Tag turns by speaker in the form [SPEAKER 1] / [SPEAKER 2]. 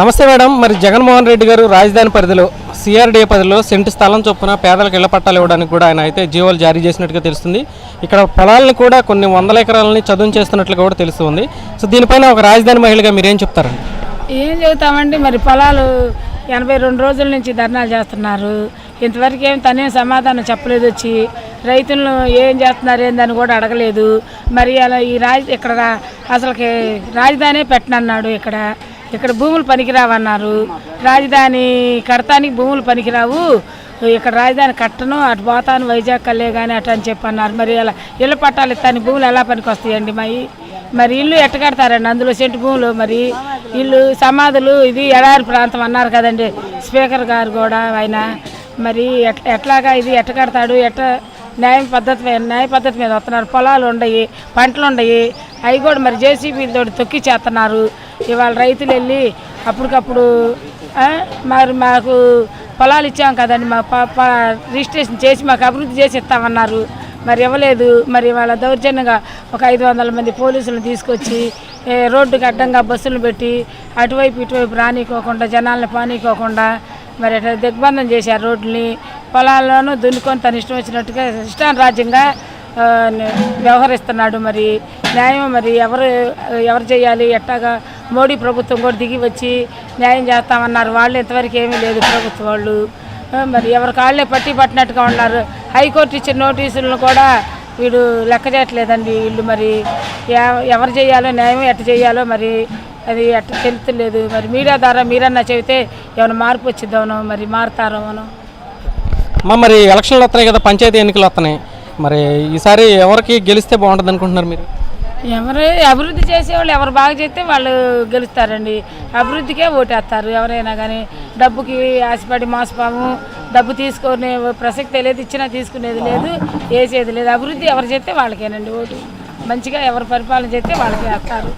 [SPEAKER 1] నమస్తే మేడం. మరి జగన్మోహన్ రెడ్డి గారు రాజధాని పరిధిలో సిఆర్డీఏ పరిధిలో సెంటు స్థలం చొప్పున పేదలకు ఇళ్ళ పట్టాలు ఇవ్వడానికి కూడా ఆయన అయితే జీవోలు జారీ చేసినట్టుగా తెలుస్తుంది. ఇక్కడ పొలాలను కూడా కొన్ని వందల ఎకరాలని చదువు చేస్తున్నట్లుగా కూడా తెలుస్తుంది. సో దీనిపైన ఒక రాజధాని మహిళగా మీరేం చెప్తారండి?
[SPEAKER 2] ఏం చెబుతామండి మరి పొలాలు ఎనభై రెండు రోజుల నుంచి ధర్నాలు చేస్తున్నారు. ఇంతవరకు ఏం తనేం సమాధానం చెప్పలేదు వచ్చి. రైతులను ఏం చేస్తున్నారు ఏందని కూడా అడగలేదు. మరి అలా ఈ రాజ ఇక్కడ అసలుకి రాజధాని పెట్టనన్నాడు ఇక్కడ. ఇక్కడ భూములు పనికిరావన్నారు. రాజధాని కడతానికి భూములు పనికిరావు. ఇక్కడ రాజధాని కట్టను అటు పోతాను వైజాగ్ కల్లే కానీ అటు అని చెప్పి అన్నారు మరి అలా ఇళ్ళ పట్టాలు ఇస్తాను భూములు ఎలా పనికి వస్తాయండి మరి? మరి ఇల్లు ఎట్ట కడతారండి? అందులో సెంటు భూములు మరి? ఇల్లు సమాధులు ఇది ఎడారి ప్రాంతం అన్నారు కదండి స్పీకర్ గారు కూడా ఆయన. మరి ఎట్ ఎట్లాగా ఇది ఎట్ట కడతాడు? ఎట్ట న్యాయ పద్ధతి మీద న్యాయ పద్ధతి మీద వస్తున్నారు. పొలాలు ఉండయి పంటలు ఉండయి. అవి కూడా మరి జేసీబీలతో తొక్కి చేస్తున్నారు ఇవాళ రైతులు వెళ్ళి అప్పటికప్పుడు మరి మాకు పొలాలు ఇచ్చాం కదండి. మా రిజిస్ట్రేషన్ చేసి మాకు అభివృద్ధి చేసి ఇస్తామన్నారు. మరి ఇవ్వలేదు. మరి వాళ్ళ దౌర్జన్యంగా ఒక ఐదు వందల మంది పోలీసులను తీసుకొచ్చి రోడ్డుకి అడ్డంగా బస్సులు పెట్టి అటువైపు ఇటువైపు రానికోకుండా జనాలను పానీకోకుండా మరి అట్లా దిగ్బంధం చేశారు రోడ్లని పొలాల్లోనూ దున్నుకొని తన ఇష్టం వచ్చినట్టుగా ఇష్టారాజ్యంగా వ్యవహరిస్తున్నాడు మరి. న్యాయం మరి ఎవరు ఎవరు చేయాలి? ఎట్టాగా మోడీ ప్రభుత్వం కూడా దిగి వచ్చి న్యాయం చేస్తామన్నారు. వాళ్ళు ఇంతవరకు ఏమీ లేదు ప్రభుత్వం వాళ్ళు. మరి ఎవరి కాళ్ళే పట్టి పట్టినట్టుగా ఉన్నారు. హైకోర్టు ఇచ్చిన నోటీసులను కూడా వీడు లెక్క చేయట్లేదండి వీళ్ళు మరి. ఎవ- ఎవరు చేయాలో న్యాయం ఎట్ట చేయాలో మరి అది ఎట్ట తెలుస్తలేదు మరి మీడియా ద్వారా మీరన్నా చెబితే ఏమైనా మార్పు వచ్చిద్దామనో మరి మారుతారో మనం?
[SPEAKER 1] అమ్మ మరి ఎలక్షన్లు వస్తున్నాయి కదా పంచాయతీ ఎన్నికలు వస్తున్నాయి. మరి ఈసారి ఎవరికి గెలిస్తే బాగుంటుంది అనుకుంటున్నారు మీరు?
[SPEAKER 2] ఎవరు అభివృద్ధి చేసేవాళ్ళు ఎవరు బాగా చేస్తే వాళ్ళు గెలుస్తారండి. అభివృద్ధికే ఓటేస్తారు. ఎవరైనా కానీ డబ్బుకి ఆశపడి మోసపాము డబ్బు తీసుకునే ప్రసక్తే లేదు ఇచ్చినా తీసుకునేది లేదు వేసేది లేదు. అభివృద్ధి ఎవరు చేస్తే వాళ్ళకేనండి ఓటు. మంచిగా ఎవరు పరిపాలన చేస్తే వాళ్ళకి వేస్తారు.